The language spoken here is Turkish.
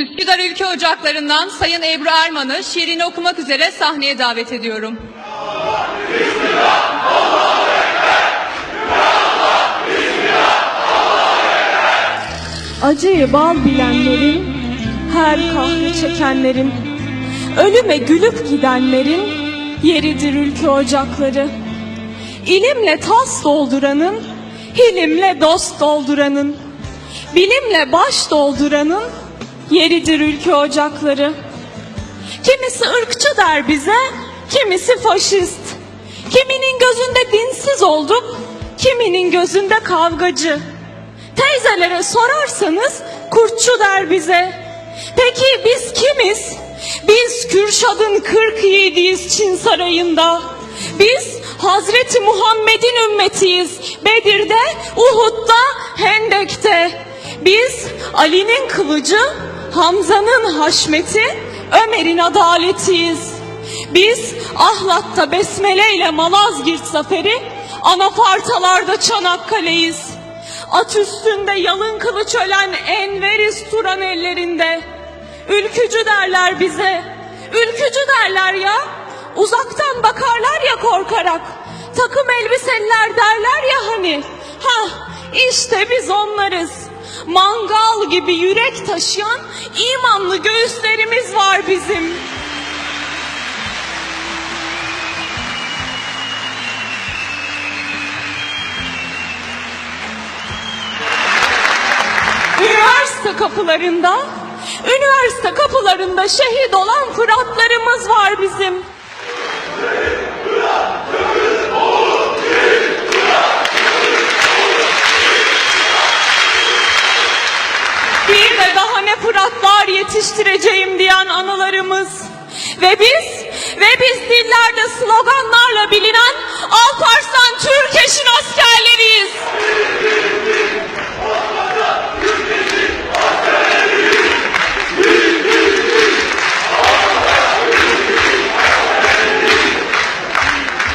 Üsküdar Ülke Ocakları'ndan Sayın Ebru Erman'ı şiirini okumak üzere sahneye davet ediyorum. Acıyı bal bilenlerin, her kahrı çekenlerin, ölüme gülüp gidenlerin yeridir ülke ocakları. İlimle tas dolduranın, hilimle dost dolduranın, bilimle baş dolduranın yeridir ülke ocakları. Kimisi ırkçı der bize, kimisi faşist. Kiminin gözünde dinsiz olduk, kiminin gözünde kavgacı. Teyzelere sorarsanız kurtçu der bize. Peki biz kimiz? Biz Kürşad'ın 47'yiz Çin sarayında. Biz Hazreti Muhammed'in ümmetiyiz. Bedir'de, Uhud'da, Hendek'te. Biz Ali'nin kılıcı, Hamza'nın haşmeti, Ömer'in adaletiyiz. Biz Ahlat'ta Besmele ile Malazgirt zaferi, Anafartalarda Çanakkale'yiz. At üstünde yalın kılıç ölen Enveriz Turan ellerinde. Ülkücü derler bize. Ülkücü derler ya. Uzaktan bakarlar ya korkarak. Takım elbiseliler derler ya hani. Ha işte biz onlarız. Mangal gibi yürek taşıyan imanlı göğüslerimiz var bizim. Üniversite kapılarında, üniversite kapılarında şehit olan Fıratlarımız var bizim. Yetiştireceğim diyen analarımız. Ve biz, ve biz dillerde sloganlarla bilinen Alparslan askerleri